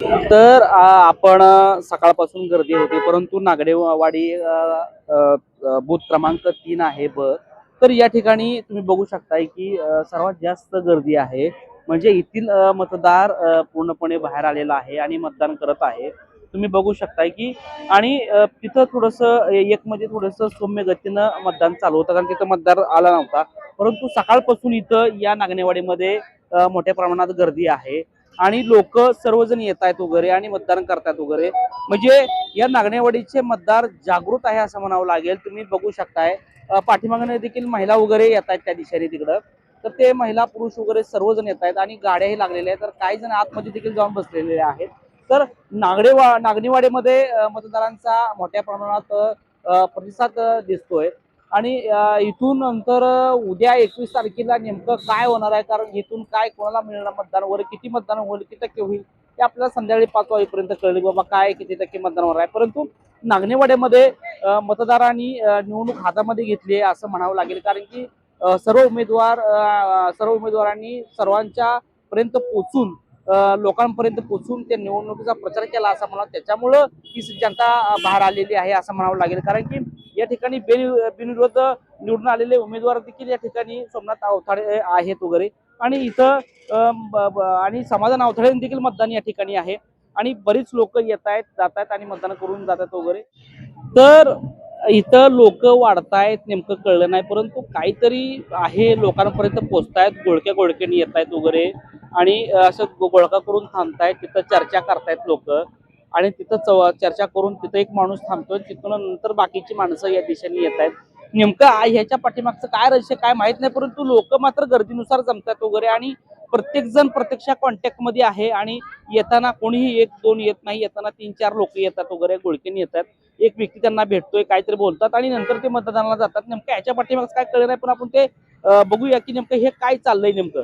तर आपण सकाळपासून गर्दी होती परंतु नागडेवाडी बूथ क्रमांक तीन आहे ब तर या ठिकाणी तुम्ही बघू शकताय की सर्वात जास्त गर्दी आहे. म्हणजे येथील मतदार पूर्णपणे बाहेर आलेला आहे आणि मतदान करत आहे. तुम्ही बघू शकताय की आणि तिथं थोडस एक म्हणजे थोडस सौम्य गतीनं मतदान चालू होतं कारण तिथं मतदार आला नव्हता. परंतु सकाळपासून इथं या नागनेवाडीमध्ये मोठ्या प्रमाणात गर्दी आहे. आणि लोक सर्वजण येत आहेत वगैरे आणि मतदान करतायत वगैरे. म्हणजे या नागणेवाडीचे मतदार जागृत आहे असं म्हणावं लागेल. तुम्ही बघू शकताय. पाठीमागणे देखील महिला वगैरे येत आहेत त्या दिशेने तिकडं. तर ते महिला पुरुष वगैरे सर्वजण येत आहेत आणि गाड्याही लागलेल्या आहेत. तर काही जण आतमध्ये देखील जाऊन बसलेले आहेत. तर नागडेवा नागणेवाडीमध्ये मतदारांचा मोठ्या प्रमाणात प्रतिसाद दिसतोय. आणि इथून नंतर उद्या एकवीस तारखेला नेमकं काय होणार आहे? कारण इथून काय कोणाला मिळणार मतदान? वगैरे किती मतदान होईल? किती टक्के होईल? ते आपल्याला संध्याकाळी पाच वाजेपर्यंत कळेल. बाबा काय किती टक्के मतदान होणार आहे? परंतु नागनेवाड्यामध्ये मतदारांनी निवडणूक हातामध्ये घेतली आहे असं म्हणावं लागेल. कारण की सर्व उमेदवार सर्व उमेदवारांनी सर्वांच्या पर्यंत पोचून लोकांपर्यंत पोचून त्या निवडणुकीचा प्रचार केला असं म्हणा त्याच्यामुळं ही जनता बाहेर आलेली आहे असं म्हणावं लागेल. कारण की या ठिकाणी बिन बिनविरोध निवडून आलेले उमेदवार देखील या ठिकाणी सोमनाथ अवथाडे आहेत वगैरे. आणि इथं आणि समाधान अवथाडे देखील मतदान या ठिकाणी आहे. आणि बरीच लोक येत आहेत जात आहेत आणि मतदान करून जातात वगैरे. तर इथं लोक वाढतायत नेमकं कळलं नाही. परंतु काहीतरी आहे लोकांपर्यंत पोचतायत गोळक्या गोळक्याने येत आहेत वगैरे. आणि असं गो- गोळका करून थांबतायत तिथं चर्चा करतायत लोक. आणि तिथं चव चर्चा करून तिथं एक माणूस थांबतोय तिथून नंतर बाकीची माणसं या दिशेने येत आहेत. नेमकं ह्याच्या पाठीमागचं काय रहस्य काय माहीत नाही परंतु लोक मात्र गर्दीनुसार जमतात वगैरे आणि प्रत्येक जण प्रत्यक्ष कॉन्टॅक्टमध्ये आहे आणि येताना कोणीही एक दोन येत नाही येताना तीन चार लोक येतात वगैरे गोळकीने येतात एक व्यक्ती त्यांना भेटतोय काहीतरी बोलतात आणि नंतर ते मतदानाला जातात. नेमकं ह्याच्या पाठीमागचं काय कळलं नाही पण आपण ते बघूया की नेमकं हे काय चाललंय नेमकं.